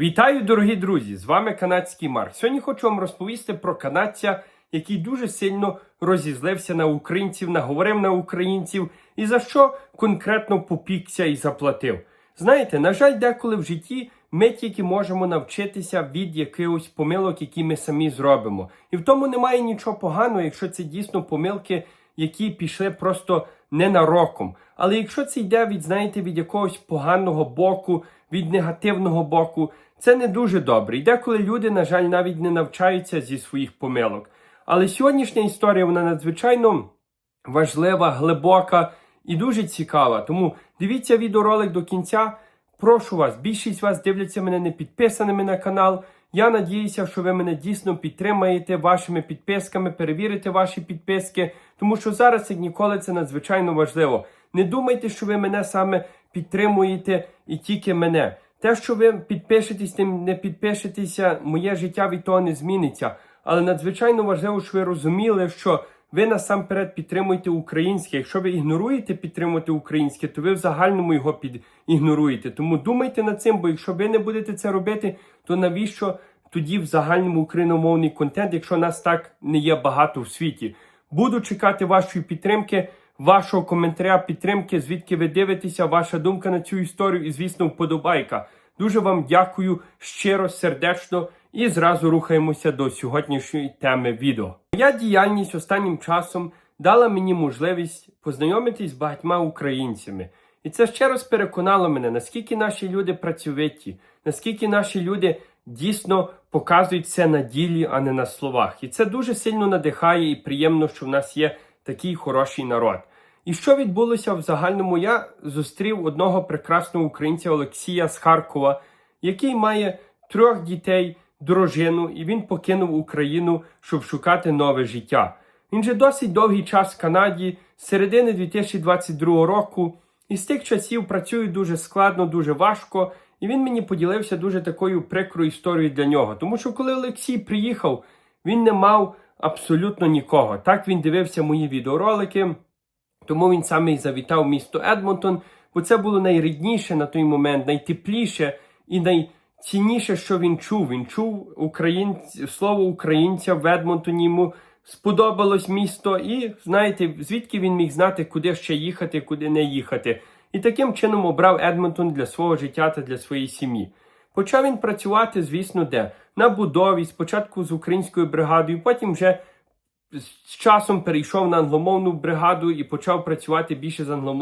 Вітаю, дорогі друзі! З вами канадський Марк. Сьогодні хочу вам розповісти про канадця, який дуже сильно розізлився на українців, наговорив на українців і за що конкретно попікся і заплатив. Знаєте, на жаль, деколи в житті ми тільки можемо навчитися від якихось помилок, які ми самі зробимо. І в тому немає нічого поганого, якщо це дійсно помилки, які пішли просто ненароком. Але якщо це йде від, знаєте, від якогось поганого боку, від негативного боку, це не дуже добре. І деколи люди, на жаль, навіть не навчаються зі своїх помилок. Але сьогоднішня історія вона надзвичайно важлива, глибока і дуже цікава. Тому дивіться відеоролик до кінця. Прошу вас, більшість вас дивляться мене не підписаними на канал. Я надіюся, що ви мене дійсно підтримаєте вашими підписками, перевірите ваші підписки, тому що зараз, як ніколи, це надзвичайно важливо. Не думайте, що ви мене саме підтримуєте і тільки мене. Те, що ви підпишетесь, тим не підпишетеся, моє життя від того не зміниться. Але надзвичайно важливо, що ви розуміли, що ви насамперед підтримуєте українське. Якщо ви ігноруєте підтримувати українське, то ви в загальному його підігноруєте. Тому думайте над цим, бо якщо ви не будете це робити, то навіщо тоді в загальному україномовний контент, якщо нас так не є багато в світі? Буду чекати вашої підтримки, вашого коментаря, підтримки, звідки ви дивитеся, ваша думка на цю історію і, звісно, вподобайка. Дуже вам дякую щиро, сердечно і зразу рухаємося до сьогоднішньої теми відео. Моя діяльність останнім часом дала мені можливість познайомитись з багатьма українцями. І це ще раз переконало мене, наскільки наші люди працьовиті, наскільки наші люди дійсно показують це на ділі, а не на словах. І це дуже сильно надихає і приємно, що в нас є такий хороший народ. І що відбулося в загальному? Я зустрів одного прекрасного українця Олексія з Харкова, який має трьох дітей, дружину, і він покинув Україну, щоб шукати нове життя. Він же досить довгий час в Канаді, з середини 2022 року, і з тих часів працює дуже складно, дуже важко. І він мені поділився дуже такою прикрою історією для нього. Тому що коли Олексій приїхав, він не мав абсолютно нікого. Так він дивився мої відеоролики. Тому він саме і завітав місто Едмонтон, бо це було найрідніше на той момент, найтепліше і найцінніше, що він чув. Він чув українць... слово українця в Едмонтоні. Йому сподобалось місто, і знаєте, звідки він міг знати, куди ще їхати, куди не їхати. І таким чином обрав Едмонтон для свого життя та для своєї сім'ї. Почав він працювати, звісно, де на будові, спочатку з українською бригадою, потім вже з часом перейшов на англомовну бригаду і почав працювати більше з англомовною.